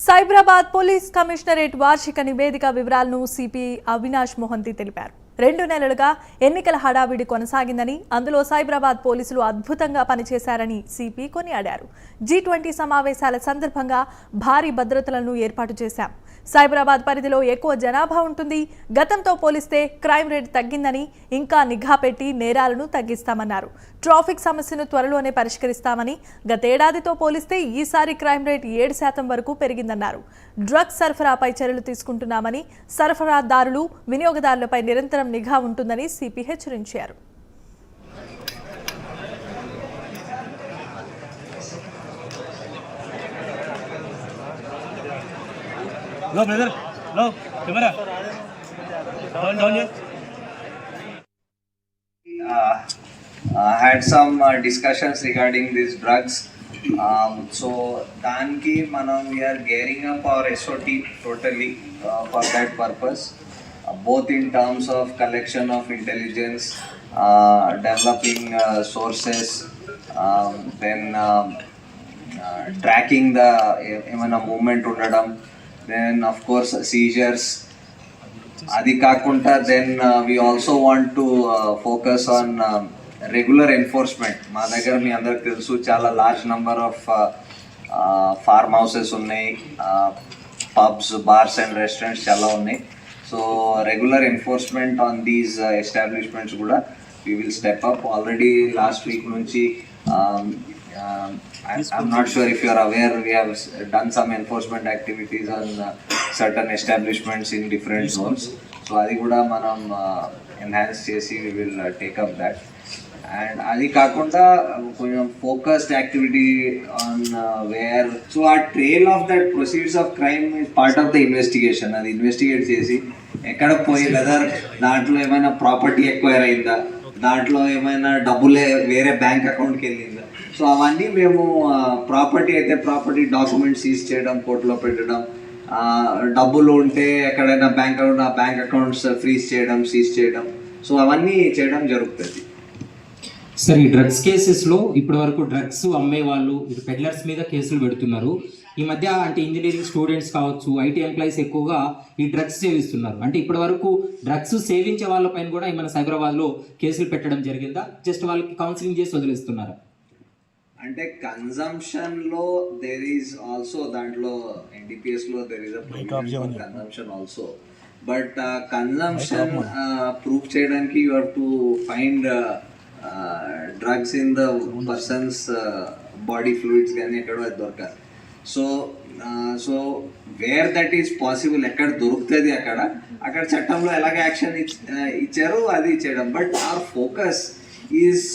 Cyberabad police commissionerate వార్షిక నివేదిక వివరాలను సిపి అవినాష్ మొహంతి తెలిపారు రెండు నెలలుగా ఎన్నికల హడావిడి కొనసాగిందని అందులో సైబరాబాద్ పోలీసులు అద్భుతంగా పనిచేశారని సిపి కొనియాడారు. జీ ట్వంటీ సమావేశాల సందర్భంగా భారీ భద్రతలను ఏర్పాటు చేశాం. సైబరాబాద్ పరిధిలో ఎక్కువ జనాభా ఉంటుంది. గతంతో పోలిస్తే క్రైమ్ రేట్ తగ్గిందని ఇంకా నిఘా పెట్టి నేరాలను తగ్గిస్తామన్నారు. ట్రాఫిక్ సమస్యను త్వరలోనే పరిష్కరిస్తామని గతేడాదితో పోలిస్తే ఈసారి క్రైమ్ రేట్ ఏడు శాతం వరకు పెరిగిందన్నారు. డ్రగ్స్ సరఫరాపై చర్యలు తీసుకుంటున్నామని సరఫరాదారులు వినియోగదారులపై నిరంతరం నిఘా ఉంటుందని సిపి హెచ్చరించారు లో బ్రదర్లో camera down down had some discussions regarding this drugs so దానికి మనం we're gearing up our SOT totally for that purpose both in terms of collection of intelligence developing sources then tracking the ఏమైనా movement ఉండడం then of course seizures అది కాకుండా then we also want to focus on regular enforcement మా దగ్గర మీ అందరికి తెలుసు చాలా large number of farm houses ఉన్నాయి పబ్స్ బార్స్ అండ్ రెస్టారెంట్స్ చాలా ఉన్నాయి. So regular enforcement on these establishments కూడా we will step up already last week నుంచి sure if you're aware, we have s- done some enforcement activities on uh, certain establishments in different zones. So అది కూడా మనం enhance చేసి we will take up that and అది కాకుండా uh, కొంచెం focused activity on where so ఆ trail of that proceeds of crime is part of the investigation అది investigate చేసి ఎక్కడ పోయి వెదర్ దాంట్లో ఏమైనా ప్రాపర్టీ ఎక్వైర్ అయిందా? దాంట్లో ఏమైనా డబ్బులే వేరే బ్యాంక్ అకౌంట్కి వెళ్ళిందా? సో అవన్నీ మేము ప్రాపర్టీ అయితే ప్రాపర్టీ డాక్యుమెంట్స్ సీజ్ చేయడం కోర్టులో పెట్టడం డబ్బులు ఉంటే ఎక్కడైనా బ్యాంక్ అకౌంట్ ఆ బ్యాంక్ అకౌంట్స్ ఫ్రీజ్ చేయడం సీజ్ చేయడం. సో అవన్నీ చేయడం జరుగుతుంది. సార్ ఈ డ్రగ్స్ కేసెస్లో ఇప్పటి వరకు డ్రగ్స్ అమ్మే వాళ్ళు ఇటు పెడ్లర్స్ మీద కేసులు పెడుతున్నారు. ఈ మధ్య అంటే ఇంజనీరింగ్ స్టూడెంట్స్ కావచ్చు ఐటీ ఎంప్లాయీస్ ఎక్కువగా ఈ డ్రగ్స్ సేవిస్తున్నారు. అంటే ఇప్పటి వరకు డ్రగ్స్ సేవించే వాళ్ళపైన కూడా మన సైబరాబాద్లో కేసులు పెట్టడం జరిగిందా? జస్ట్ వాళ్ళకి కౌన్సిలింగ్ చేసి వదిలేస్తున్నారు? అంటే కన్జంప్షన్లో దేర్ ఈస్ ఆల్సో దాంట్లో ఎన్డిపిఎస్లో there is consumption also but consumption prove చేయడానికి you have to find drugs in the persons body fluids కానీ ఎక్కడో అది దొరకాలి so so where that is possible ఎక్కడ దొరుకుతుంది అక్కడ అక్కడ చట్టంలో ఎలాగ యాక్షన్ uh, ఇచ్చారు అది చేయడం బట్ ఆర్ ఫోకస్ ఈజ్